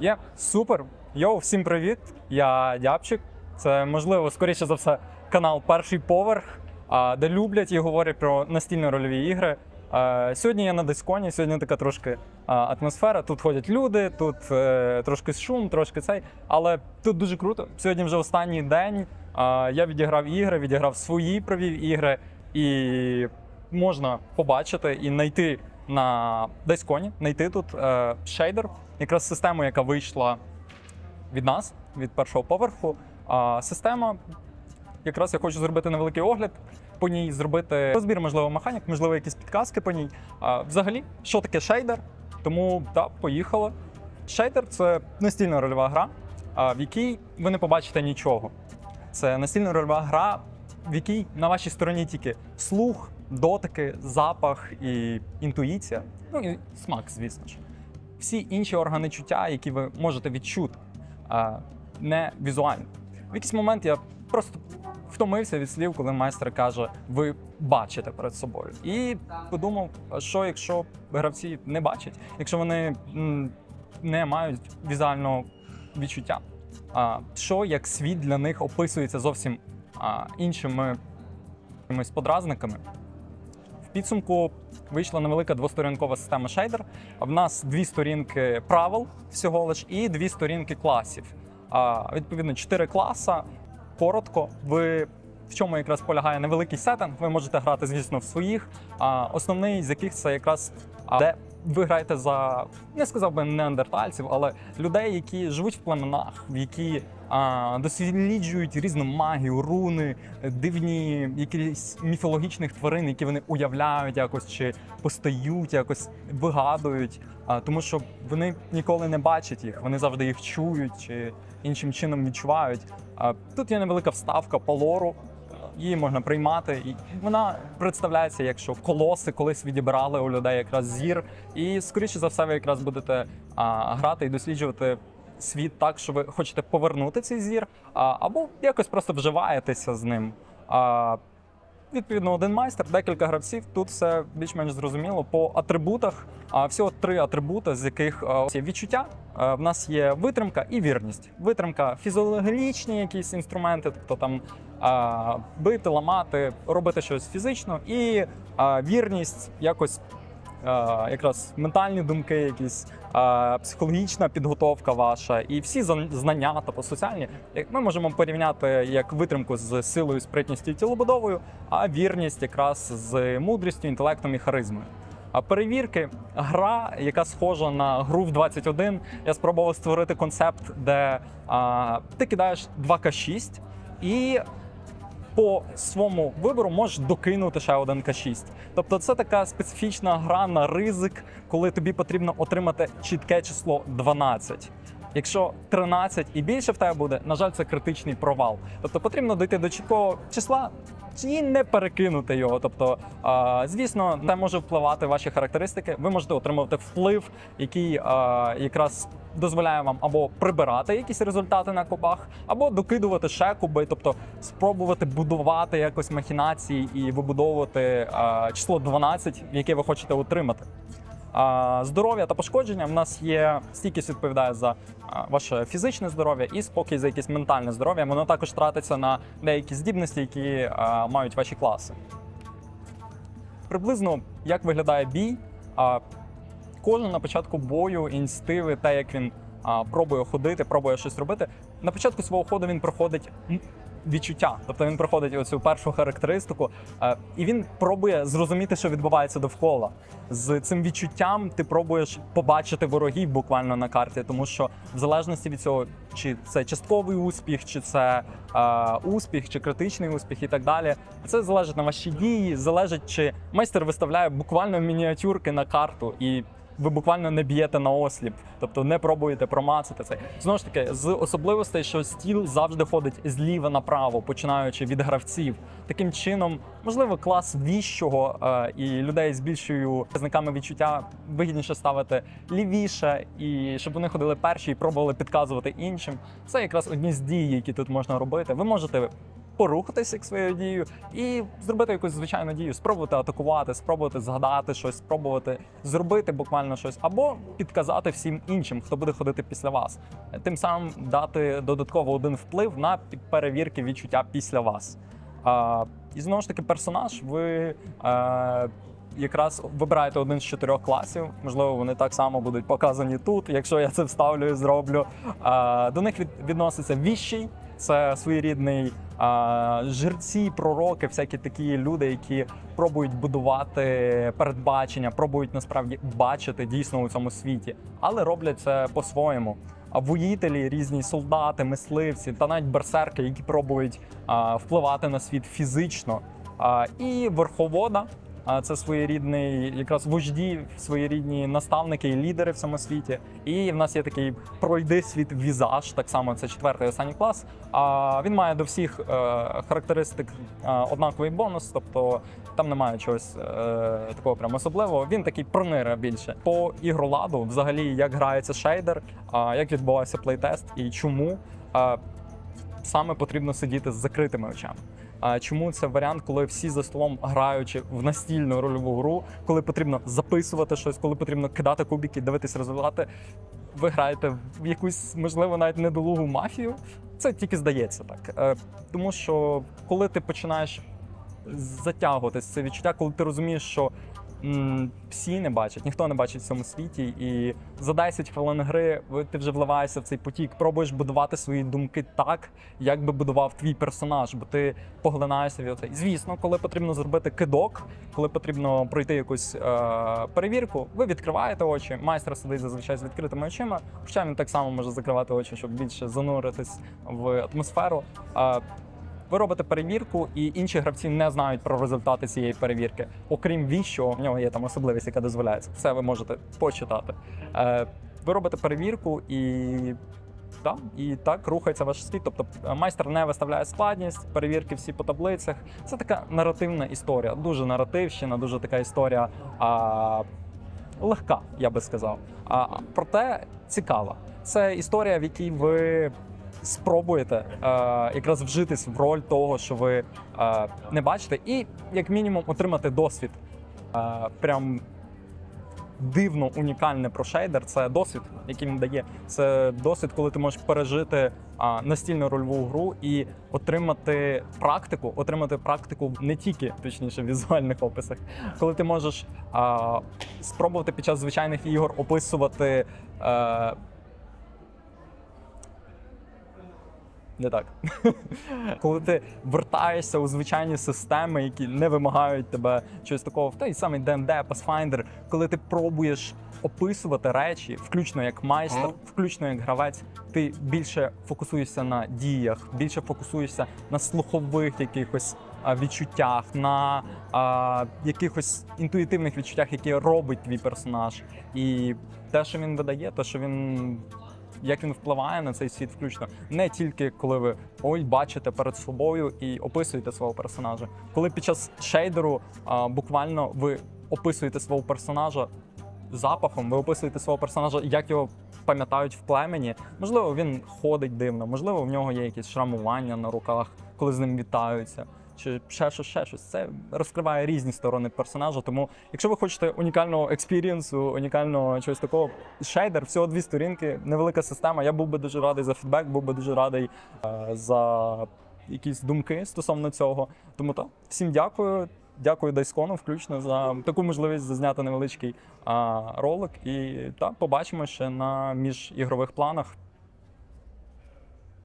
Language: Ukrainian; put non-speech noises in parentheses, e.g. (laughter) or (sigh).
Є супер. Йоу, всім привіт. Я Дябчик. Це можливо, скоріше за все, канал Перший поверх, де люблять і говорять про настільні рольові ігри. Сьогодні я на дисконі, сьогодні така трошки атмосфера. Тут ходять люди, тут е, трошки шум, трошки цей. Але тут дуже круто. Сьогодні вже останній день. Я відіграв ігри, відіграв свої провів ігри, і можна побачити і знайти на дисконі, знайти тут е, шейдер, якраз систему, яка вийшла від нас, від першого поверху. А система, якраз я хочу зробити невеликий огляд по ній, зробити розбір, можливо, механік, можливо, якісь підказки по ній. А, взагалі, що таке шейдер? Тому так, поїхали. Шейдер це настільна рольова гра, в якій ви не побачите нічого. Це настільна рольова гра, в якій на вашій стороні тільки слух, дотики, запах і інтуїція. Ну і смак, звісно ж. Всі інші органи чуття, які ви можете відчути, а, не візуально. В якийсь момент я просто втомився від слів, коли майстер каже: ви бачите перед собою. І подумав, що якщо гравці не бачать, якщо вони не мають візуального відчуття. А, що як світ для них описується зовсім а, іншими якимись подразниками. В підсумку вийшла невелика двосторінкова система шейдер. В нас дві сторінки правил всього лиш і дві сторінки класів. А, відповідно, чотири класа. Коротко, ви в чому якраз полягає невеликий сеттинг. Ви можете грати, звісно, в своїх. А основний з яких це якраз де ви граєте за не сказав би неандертальців, але людей, які живуть в племенах, які а, досліджують різну магію, руни, дивні якісь міфологічних тварин, які вони уявляють якось чи постають, якось вигадують. А, тому що вони ніколи не бачать їх, вони завжди їх чують чи іншим чином відчувають. А, тут є невелика вставка по лору. Її можна приймати, і вона представляється, якщо колоси колись відібрали у людей якраз зір. І скоріше за все, ви якраз будете а, грати і досліджувати світ так, що ви хочете повернути цей зір, а, або якось просто вживаєтеся з ним. А, Відповідно, один майстер, декілька гравців. Тут все більш-менш зрозуміло. По атрибутах а, всього три атрибути, з яких є відчуття. В нас є витримка і вірність. Витримка фізіологічні якісь інструменти, тобто там бити, ламати, робити щось фізично, і вірність якось. А, Якраз ментальні думки, якісь психологічна підготовка ваша, і всі знання, тобто соціальні, ми можемо порівняти як витримку з силою, спритністю і тілобудовою, а вірність якраз з мудрістю, інтелектом і харизмою. А перевірки, гра, яка схожа на гру в 21, я спробував створити концепт, де а, ти кидаєш 2К6 і по своєму вибору можеш докинути ще один К6. Тобто це така специфічна гра на ризик, коли тобі потрібно отримати чітке число 12. Якщо 13 і більше в тебе буде, на жаль, це критичний провал. Тобто потрібно дійти до чіткого числа і не перекинути його. Тобто, звісно, це може впливати ваші характеристики. Ви можете отримувати вплив, який якраз дозволяє вам або прибирати якісь результати на кубах, або докидувати ще куби, тобто спробувати будувати якось махінації і вибудовувати число 12, яке ви хочете отримати. Здоров'я та пошкодження в нас є стійкість відповідає за ваше фізичне здоров'я і спокій за якесь ментальне здоров'я. Воно також тратиться на деякі здібності, які мають ваші класи. Приблизно як виглядає бій. Кожен на початку бою, інстиви, те, як він пробує ходити, пробує щось робити. На початку свого ходу він проходить відчуття, тобто він проходить оцю першу характеристику, е, і він пробує зрозуміти, що відбувається довкола. З цим відчуттям ти пробуєш побачити ворогів буквально на карті, тому що в залежності від цього, чи це частковий успіх, чи це е, успіх, чи критичний успіх, і так далі. Це залежить на ваші дії, залежить, чи майстер виставляє буквально мініатюрки на карту і. Ви буквально не б'єте на осліп, тобто не пробуєте промацати це. Знову ж таки, з особливостей, що стіл завжди ходить зліва направо, починаючи від гравців. Таким чином, можливо, клас віщого е, і людей з більшою показниками відчуття вигідніше ставити лівіше, і щоб вони ходили перші і пробували підказувати іншим. Це якраз одні з дій, які тут можна робити. Ви можете порухатися як своєю дією і зробити якусь звичайну дію, спробувати атакувати, спробувати згадати щось, спробувати зробити буквально щось, або підказати всім іншим, хто буде ходити після вас. Тим самим дати додатково один вплив на перевірки відчуття після вас. А, і знову ж таки, персонаж, ви е, якраз вибираєте один з чотирьох класів. Можливо, вони так само будуть показані тут, якщо я це вставлю і зроблю. А, до них від, відноситься віщий, це своєрідний а, жерці, пророки, всякі такі люди, які пробують будувати передбачення, пробують насправді бачити дійсно у цьому світі, але роблять це по-своєму. А воїтелі, різні солдати, мисливці та навіть берсерки, які пробують впливати на світ фізично. І верховода. А це своєрідний якраз вожді, своєрідні наставники і лідери в цьому світі. І в нас є такий пройди світ візаж, так само це четвертий останній клас. А він має до всіх е, характеристик е, однаковий бонус, тобто там немає чогось е, такого прям особливого. Він такий пронира більше по ігроладу, взагалі, як грається шейдер, як відбувається плейтест і чому саме потрібно сидіти з закритими очами. А чому це варіант, коли всі за столом граючи в настільну рольову гру, коли потрібно записувати щось, коли потрібно кидати кубики, дивитись результати, ви граєте в якусь, можливо, навіть недолугу мафію. Це тільки здається так. Е, Тому що коли ти починаєш затягуватись це відчуття, коли ти розумієш, що всі не бачать, ніхто не бачить в цьому світі, і за 10 хвилин гри ти вже вливаєшся в цей потік, пробуєш будувати свої думки так, як би будував твій персонаж, бо ти поглинаєшся в це. Звісно, коли потрібно зробити кидок, коли потрібно пройти якусь е, перевірку, ви відкриваєте очі. Майстер сидить зазвичай з відкритими очима, хоча він так само може закривати очі, щоб більше зануритись в атмосферу. Е, ви робите перевірку, і інші гравці не знають про результати цієї перевірки. Окрім віщо, в нього є там особливість, яка дозволяється. Це ви можете почитати. Е, ви робите перевірку і. Так, і так рухається ваш світ. Тобто е, майстер не виставляє складність, перевірки всі по таблицях. Це така наративна історія, дуже наративщина, дуже така історія а, легка, я би сказав. А, проте цікава. Це історія, в якій ви спробуєте е, якраз вжитись в роль того, що ви е, не бачите, і як мінімум отримати досвід. Е, прям дивно унікальне про шейдер це досвід, який він дає. Це досвід, коли ти можеш пережити а, настільну рольову гру і отримати практику, отримати практику не тільки точніше в візуальних описах, коли ти можеш а, спробувати під час звичайних ігор описувати. Е, не так. (laughs) Коли ти вертаєшся у звичайні системи, які не вимагають тебе чогось такого, в той самий DMD, Pathfinder, коли ти пробуєш описувати речі, включно як майстер, включно як гравець, ти більше фокусуєшся на діях, більше фокусуєшся на слухових якихось відчуттях, на а, якихось інтуїтивних відчуттях, які робить твій персонаж. І те, що він видає, те, що він як він впливає на цей світ, включно не тільки коли ви ой бачите перед собою і описуєте свого персонажа. Коли під час шейдеру а, буквально ви описуєте свого персонажа запахом, ви описуєте свого персонажа, як його пам'ятають в племені. Можливо, він ходить дивно, можливо, в нього є якісь шрамування на руках, коли з ним вітаються. Чи ще щось, ще щось. Це розкриває різні сторони персонажа. Тому, якщо ви хочете унікального експірієнсу, унікального чогось такого, шейдер, всього дві сторінки, невелика система. Я був би дуже радий за фідбек, був би дуже радий е, за якісь думки стосовно цього. Тому так, всім дякую. Дякую Дайскону, включно за таку можливість зазняти невеличкий а, ролик. І так, побачимо ще на міжігрових планах.